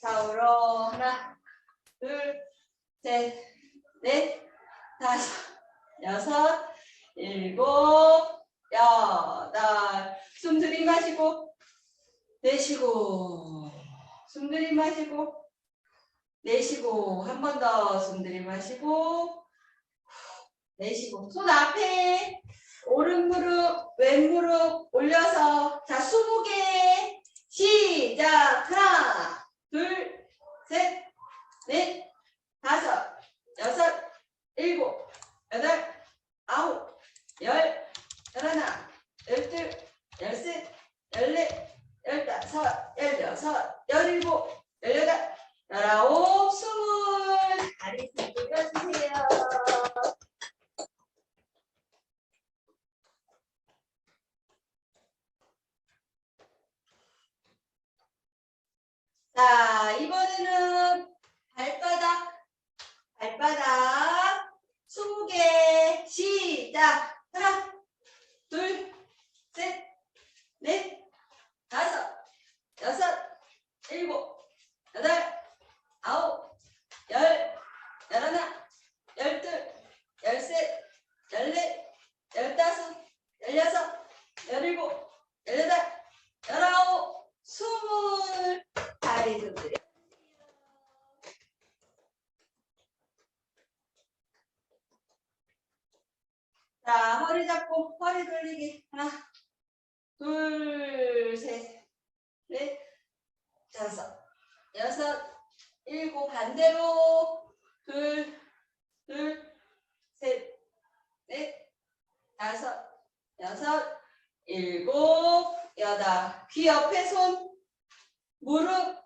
좌우로 하나, 둘, 셋, 넷, 다섯, 여섯, 일곱, 여덟. 숨 들이마시고 내쉬고 숨 들이마시고 내쉬고 한 번 더 숨 들이마시고 내쉬고 손 앞에 오른 무릎 왼 무릎 올려서 자 20개 시작 하나 둘셋넷 다섯 여섯 일곱 여덟 아홉 열 열하나 열둘 열셋 열넷 열다섯 열일곱 열여덟 열아홉 스물 다리 좀 돌려주세요. 자, 이번에는 발바닥, 발바닥 20개 시작. 하나, 둘, 셋, 넷, 다섯, 여섯, 일곱, 여덟, 아홉, 열, 열하나, 열둘, 열셋, 열넷, 열다섯, 열여섯, 열일곱, 열여덟, 열아홉, 스물. 다리 좀 들여. 자, 허리 잡고 허리 돌리기. 하나, 둘, 셋, 넷, 다섯, 여섯, 일곱, 반대로. 둘, 둘, 셋, 넷, 다섯, 여섯, 일곱, 여덟. 귀 옆에 손, 무릎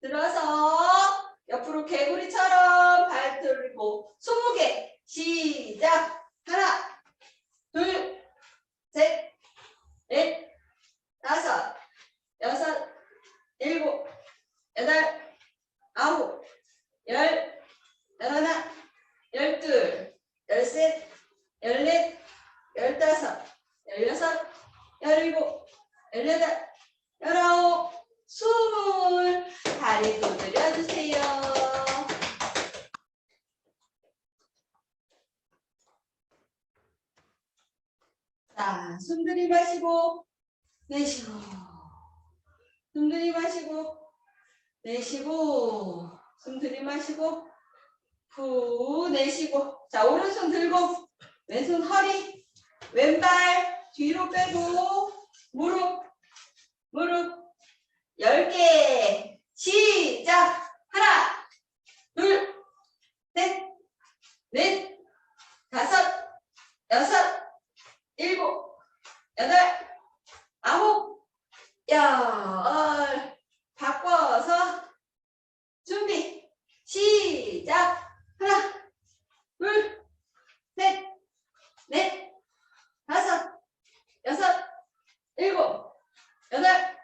들어서 옆으로 개구리처럼 발 들고 20개 시작. 하나 둘 셋 넷 다섯 여섯 일곱 여덟 아홉 열 열하나 열둘 열셋 열넷 열다섯 열여섯 열일곱 열여덟 열아홉 스물 다리 두드려주세요. 자, 숨 들이마시고 내쉬고 숨 들이마시고 내쉬고 숨 들이마시고 후 내쉬고 자 오른손 들고 왼손 허리 왼발 뒤로 빼고 무릎 무릎. 열 개. 시작. 하나 둘셋넷 다섯 여섯 일곱 여덟 아홉 열 바꿔서 준비 시작 하나 둘셋넷 다섯 여섯 일곱 여덟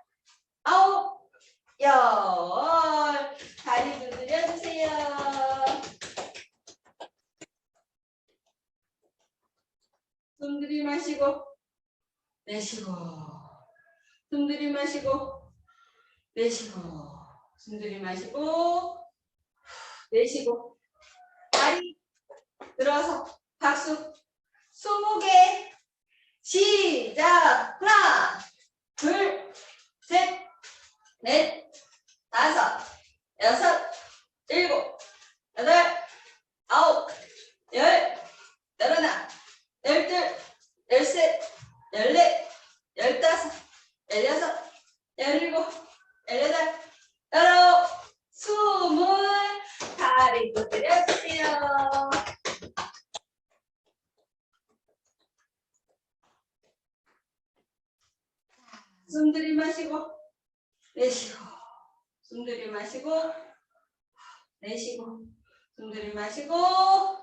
아홉 열 다리 두드려주세요. 숨 들이마시고 내쉬고 숨 들이마시고 내쉬고 숨 들이마시고 내쉬고 다리 들어서 박수. 20개. 시작. 하나 둘 셋, 넷, 다섯, 여섯, 일곱, 여덟, 아홉, 열, 열하나, 열둘, 열셋, 열넷, 열다섯, 열여섯, 열일곱, 열여덟, 열아홉, 스물 다리 두드려주세요. 숨 들이마시고 내쉬고 숨 들이마시고 내쉬고 숨 들이마시고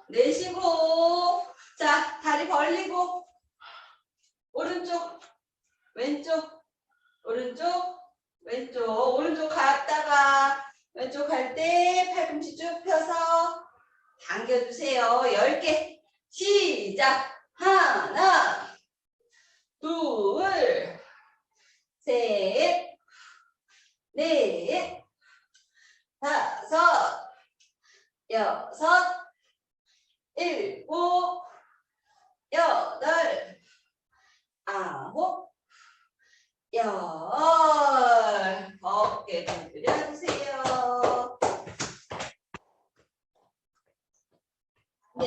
내쉬고 자 다리 벌리고 오른쪽 왼쪽 오른쪽 왼쪽 오른쪽 갔다가 왼쪽 갈때 팔꿈치 쭉 펴서 당겨주세요. 10개. 시작. 하나 둘 셋, 넷, 다섯, 여섯, 일곱, 여덟, 아홉, 열. 어깨 두드려주세요. 이제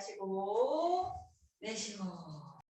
숨 들이마시고. 내쉬고